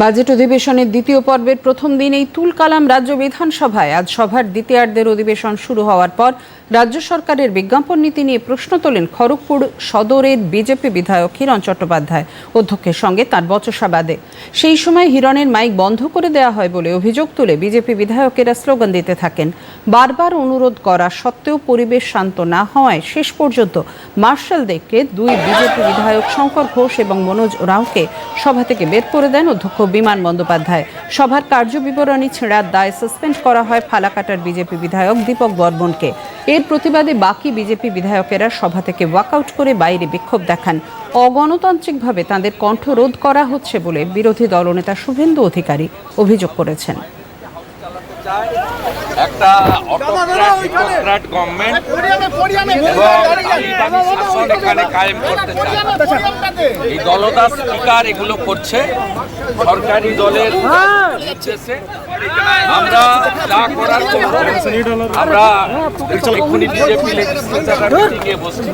Budget অধিবেশনের দ্বিতীয় পর্বের প্রথম দিনেই তুল কালাম রাজ্য বিধানসভায়। আজ সভার দ্বিতীয়ার্ধের অধিবেশন শুরু হওয়ার পর রাজ্য সরকারের বিজ্ঞাপন নীতি নিয়ে প্রশ্ন তোলেন খড়গপুর সদরের বিজেপি বিধায়ক হিরণ চট্টোপাধ্যায় অধ্যক্ষের সঙ্গে তার বচসা বাদে। সেই সময় হিরণের মাইক বন্ধ করে দেওয়া হয় বলে অভিযোগ তুলে বিজেপি বিধায়কেরা স্লোগান দিতে থাকেন। বারবার অনুরোধ করা সত্ত্বেও পরিবেশ শান্ত না হওয়ায় শেষ পর্যন্ত মার্শাল দেখে দুই বিজেপি বিধায়ক শঙ্কর ঘোষ এবং মনোজ রাওকে সভা থেকে বের করে দেন অধ্যক্ষ বিমান বন্দ্যোপাধ্যায়। সভার কার্যবিবরণী ছেঁড়ার দায় সাসপেন্ড করা হয় ফালাকাটার বিজেপি বিধায়ক দীপক বর্মনকে। এর প্রতিবাদে বাকি বিজেপি বিধায়কেরা সভা থেকে ওয়াকআউট করে বাইরে বিক্ষোভ দেখান। অগণতান্ত্রিকভাবে তাদের কণ্ঠরোধ করা হচ্ছে বলে বিরোধী দলনেতা শুভেন্দু অধিকারী অভিযোগ করেছেন। একটা অটোক্র্যাট গভর্নমেন্ট শাসন এখানে এই দলদাস স্পিকার এগুলো করছে, সরকারি দলের আমরা যা করার করব, আমরা এক্ষুনি বিজেপি লেজিসলেচার মিটিংয়ে বসছি